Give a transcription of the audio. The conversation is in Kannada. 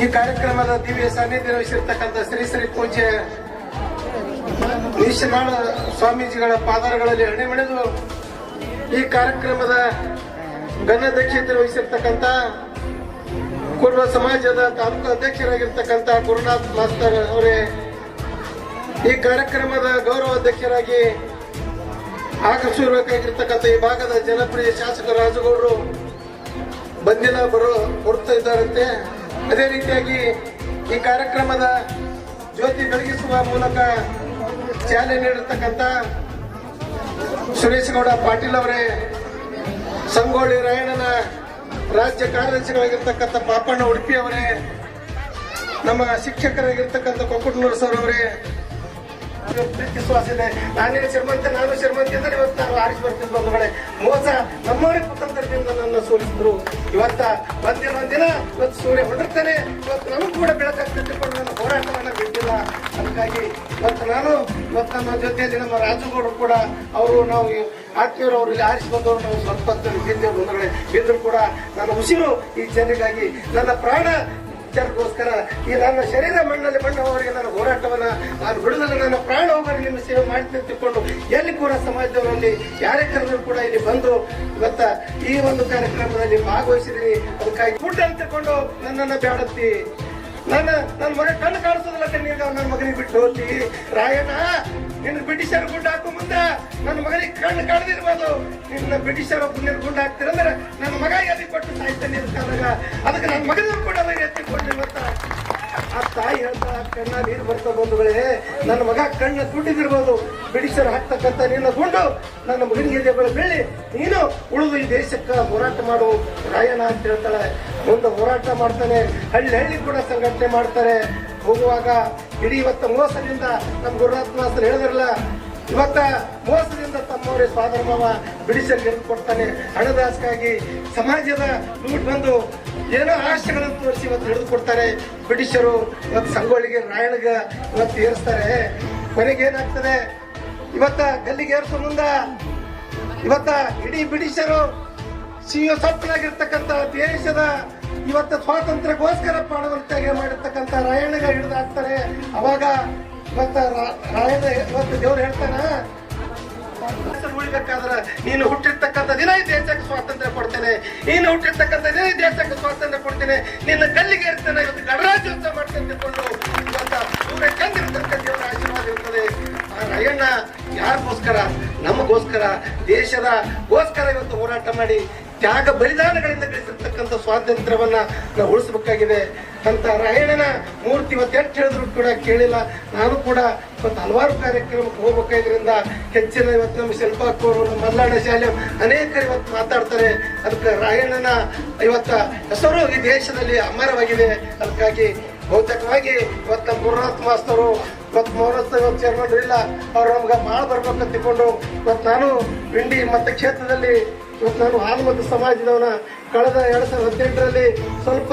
ಈ ಕಾರ್ಯಕ್ರಮದ ದಿವ್ಯ ಸಾನ್ನಿಧ್ಯ ವಹಿಸಿರ್ತಕ್ಕಂಥ ಶ್ರೀ ಶ್ರೀ ಪೂಜ್ಯ ಈಶನಾಳ ಸ್ವಾಮೀಜಿಗಳ ಪಾದಾರಗಳಲ್ಲಿ ಮಣಿದು ಈ ಕಾರ್ಯಕ್ರಮದ ಘನಾಧ್ಯಕ್ಷತೆ ವಹಿಸಿರ್ತಕ್ಕಂಥ ಕುರುಬ ಸಮಾಜದ ತಾಲೂಕು ಅಧ್ಯಕ್ಷರಾಗಿರ್ತಕ್ಕಂಥ ಗುರುನಾಥ್ ಮಾಸ್ತರ್ ಅವರೇ, ಈ ಕಾರ್ಯಕ್ರಮದ ಗೌರವ ಅಧ್ಯಕ್ಷರಾಗಿ ಆಗಮಿಸಿರಬೇಕಾಗಿರ್ತಕ್ಕಂಥ ಈ ಭಾಗದ ಜನಪ್ರಿಯ ಶಾಸಕ ರಾಜಗೌಡರು ಬಂದಿಲ್ಲ, ಬರೋ ಹೊರತಾ ಇದ್ದಾರಂತೆ. ಅದೇ ರೀತಿಯಾಗಿ ಈ ಕಾರ್ಯಕ್ರಮದ ಜ್ಯೋತಿ ಬೆಳಗಿಸುವ ಮೂಲಕ ಚಾಲನೆ ನೀಡಿರ್ತಕ್ಕಂಥ ಸುರೇಶ್ ಗೌಡ ಪಾಟೀಲ್ ಅವರೇ ಸಂಗೋಳಿ ರಾಯಣ್ಣನ ರಾಜ್ಯ ಕಾರ್ಯದರ್ಶಿಗಳಾಗಿರ್ತಕ್ಕಂಥ ಪಾಪಣ್ಣ ಉಡುಪಿ ಅವರೇ, ನಮ್ಮ ಶಿಕ್ಷಕರಾಗಿರ್ತಕ್ಕಂಥ ಕೊಕ್ಕುಟನೂರು ಸರ್ ಅವರೇ ಪ್ರೀತಿ ಶ್ವಾಸ ಇದೆ ನಾನೇನು ಶ್ರೀಮಂತ, ನಾನು ಶ್ರೀಮಂತ ಅಂತ ಇವತ್ತು ನಾನು ಆರಿಸಿ ಬರ್ತೀನಿ ಬಂಧುಗಳೇ. ಮೋಸ ನಮ್ಮವರೇ ಕುತಂತ್ರದಿಂದ ನನ್ನ ಸೋಲಿಸಿದ್ರು. ಇವತ್ತ ಬಂದಿರೋ ಒಂದಿನ ಇವತ್ತು ಸೂರ್ಯ ಹೊಡಿರ್ತಾನೆ ಇವತ್ತು ನಮಗೂ ಕೂಡ ಬೆಳಕಾಗ್ತಿಟ್ಟುಕೊಂಡು ನನ್ನ ಹೋರಾಟವನ್ನ ಬಿಟ್ಟಿಲ್ಲ. ಅದಕ್ಕಾಗಿ ಇವತ್ತು ನಾನು, ಇವತ್ತು ನಮ್ಮ ಜೊತೆಯಲ್ಲಿ ನಮ್ಮ ರಾಜುಗೌಡರು ಕೂಡ ಅವರು, ನಾವು ಆತ್ಮೀಯರು ಅವರು ಇಲ್ಲಿ ಆರಿಸಿ ಬಂದವರು, ನಾವು ಸ್ವಲ್ಪ ಬಿದ್ದೇವೆ ಬಂಧುಗಳೇ. ಬಿದ್ದರೂ ಕೂಡ ನನ್ನ ಉಸಿರು ಈ ಜನರಿಗಾಗಿ, ನನ್ನ ಪ್ರಾಣ ಜನರಿಗೋಸ್ಕರ ಈ ನನ್ನ ಶರೀರ ಮಣ್ಣಲ್ಲಿ ಬಣ್ಣವರಿಗೆ ನನ್ನ ಹೋರಾಟವನ್ನ, ನಾನು ಬಿಡುದಲ್ಲ ನನ್ನ ಪ್ರಾಣ ಹೋಗಲಿ ನಿಮ್ಮ ಸೇವೆ ಮಾಡ್ತೀನಿ ತಿಳ್ಕೊಂಡು ಎಲ್ಲಿ ಕೂಡ ಸಮಾಜದವರಲ್ಲಿ ಯಾರೇ ಕರೆದ್ರು ಕೂಡ ಇಲ್ಲಿ ಬಂದು ಇವತ್ತ ಈ ಒಂದು ಕಾರ್ಯಕ್ರಮದಲ್ಲಿ ಭಾಗವಹಿಸಿದೀನಿ ಅದಕ್ಕಾಗಿ ಊಟ ಅಂತ ತಿಳ್ಕೊಂಡು ನನ್ನನ್ನ ಬ್ಯಾಡತ್ತಿ. ನನ್ನ ನನ್ನ ಮಗ ಕಣ್ಣು ಕಾಣಿಸೋದಿಲ್ಲ ನೀನು ನನ್ನ ಮಗನಿಗೆ ಬಿಟ್ಟು ಹೋಗಿ ರಾಯಣ್ಣ, ನಿನ್ನ ಬ್ರಿಟಿಷರ ಗುಂಡು ಹಾಕೋ ಮುಂದೆ. ನನ್ನ ಮಗನಿಗೆ ಕಣ್ಣು ಕಾಣದಿರ್ಬೋದು. ನಿನ್ನ ಬ್ರಿಟಿಷರ್ ಗುಂಡು ಹಾಕ್ತಿರಂದ್ರೆ ನನ್ನ ಮಗ ಎಲ್ಲಿ ಕೊಟ್ಟು ಸಾಯ್ತಾನೆ ಅದಕ್ಕೆ ನನ್ನ ಮಗನ ಕೂಡ ಎತ್ತಿಕೊಂಡು ಆ ತಾಯಿ ಹೇಳ್ತಾ ಕಣ್ಣ ನೀರು ಬರ್ತಾ ಬಂಧುಗಳೇ ನನ್ನ ಮಗ ಕಣ್ಣ ತುಟ್ಟಿದಿರ್ಬೋದು. ಬ್ರಿಟಿಷರ್ ಹಾಕ್ತಕ್ಕಂಥ ನಿನ್ನ ಗುಂಡು ನನ್ನ ಮಗನಿಗೆ ಬೆಳೆ ನೀನು ಉಳಿದು ಈ ದೇಶಕ್ಕೆ ಹೋರಾಟ ಮಾಡು. ರಾಯಣ ಅಂತ ಹೇಳ್ತಾಳೆ. ಮುಂದೆ ಹೋರಾಟ ಮಾಡ್ತಾನೆ, ಹಳ್ಳಿ ಹಳ್ಳಿ ಕೂಡ ಸಂಘಟನೆ ಮಾಡ್ತಾರೆ. ಹೋಗುವಾಗ ಇಡೀ ಇವತ್ತು ಮೋಸದಿಂದ ನಮ್ಮ ಗುರುನಾಥ್ ಮಾಸ್ತರ್ ಹೇಳಿದ್ರಲ್ಲ ಇವತ್ತ ಮೋಸದಿಂದ ತಮ್ಮವರೇ ಸ್ವಾಧರ್ಮವ ಬಿಡಿಸಲು ಕೊಡ್ತಾನೆ. ಹಣದಾಸಕ್ಕಾಗಿ ಸಮಾಜದ ಲೂಟ್ ಬಂದು ಏನೋ ಆಶೆಗಳನ್ನು ತೋರಿಸಿ ಇವತ್ತು ಹಿಡಿದು ಕೊಡ್ತಾರೆ. ಬ್ರಿಟಿಷರು ಇವತ್ತು ಸಂಗೊಳ್ಳಿಗೆ ರಾಯಣಗ ಇವತ್ತು ಏರಿಸ್ತಾರೆ. ಕೊನೆಗೆ ಏನಾಗ್ತದೆ? ಇವತ್ತ ಗಲ್ಲಿಗೆ ಏರಿಸೋ ಮುಂದ ಇವತ್ತ ಇಡೀ ಬ್ರಿಟಿಷರು ಸಿಒ ಸಪ್ಪನಾಗಿರ್ತಕ್ಕಂಥ ದೇಶದ ಇವತ್ತು ಸ್ವಾತಂತ್ರ್ಯಕ್ಕೋಸ್ಕರ ಪ್ರಾಣವನ್ನು ತ್ಯಾಗ ಮಾಡಿರ್ತಕ್ಕಂಥ ರಾಯಣ್ಣಗ ಹಿಡಿದು ಹಾಕ್ತಾರೆ ಅವಾಗ ದೇವ್ರು ಹೇಳ್ತಾನ ನೀನು ಹುಟ್ಟಿರ್ತಕ್ಕಂಥ ದಿನ ಈ ದೇಶಕ್ಕೆ ಸ್ವಾತಂತ್ರ್ಯ ಕೊಡ್ತೇನೆ. ನೀನು ಹುಟ್ಟಿರ್ತಕ್ಕಂಥ ದಿನ ಈ ದೇಶಕ್ಕೆ ಸ್ವಾತಂತ್ರ್ಯ ಕೊಡ್ತೇನೆ. ನಿನ್ನ ಕಲ್ಲಿಗೆ ಇರ್ತೇನೆ, ಇವತ್ತು ಗಣರಾಜ್ಯೋತ್ಸವ ಮಾಡ್ತೇನೆ ತಿಳ್ಕೊಂಡು ಇವತ್ತ ದೇವರ ಆಶೀರ್ವಾದ ಇರ್ತದೆ. ಆ ರಾಯಣ್ಣ, ಯಾರಿಗೋಸ್ಕರ? ನಮಗೋಸ್ಕರ, ದೇಶದ ಗೋಸ್ಕರ ಇವತ್ತು ಹೋರಾಟ ಮಾಡಿ ತ್ಯಾಗ ಬಲಿದಾನಗಳಿಂದ ಗಳಿಸಿರ್ತಕ್ಕಂಥ ಸ್ವಾತಂತ್ರ್ಯವನ್ನ ನಾವು ಉಳಿಸಬೇಕಾಗಿದೆ ಅಂತ ರಾಯಣ್ಣನ ಮೂರ್ತಿ ಇವತ್ತು ಎಷ್ಟು ಹೇಳಿದ್ರು ಕೂಡ ಕೇಳಿಲ್ಲ. ನಾನು ಕೂಡ ಇವತ್ತು ಹಲವಾರು ಕಾರ್ಯಕ್ರಮಕ್ಕೆ ಹೋಗ್ಬೇಕಾದ್ರಿಂದ ಹೆಚ್ಚಿನ ಇವತ್ತು ನಮ್ಮ ಶಿಲ್ಪಾಕೋರು, ನಮ್ಮ ಮಲ್ಲಾಡ ಶಾಲೆ ಅನೇಕರು ಇವತ್ತು ಮಾತಾಡ್ತಾರೆ. ಅದಕ್ಕೆ ರಾಯಣ್ಣನ ಇವತ್ತ ಹೆಸರು ಈ ದೇಶದಲ್ಲಿ ಅಮರವಾಗಿದೆ. ಅದಕ್ಕಾಗಿ ಬಹುತೇಕವಾಗಿ ಇವತ್ತು ಮೂರ್ನಾಥ್ ಮಾಸ್ತರು, ಇವತ್ತು ಮೌನಸ್ಥ ಇವತ್ತು ಚೇರ್ಮನ್ ಇಲ್ಲ. ಅವ್ರು ನಮ್ಗೆ ಭಾಳ ಬರ್ಬೇಕಂತ ತಿಳ್ಕೊಂಡು ಇವತ್ತು ನಾನು ಇಂಡಿ ಮತ್ತು ಕ್ಷೇತ್ರದಲ್ಲಿ ಇವತ್ತು ನಾನು ಹಾಲು ಮತ್ತು ಸಮಾಜದವನ ಕಳೆದ ಎರಡ್ ಸಾವಿರದ ಹದಿನೆಂಟರಲ್ಲಿ ಸ್ವಲ್ಪ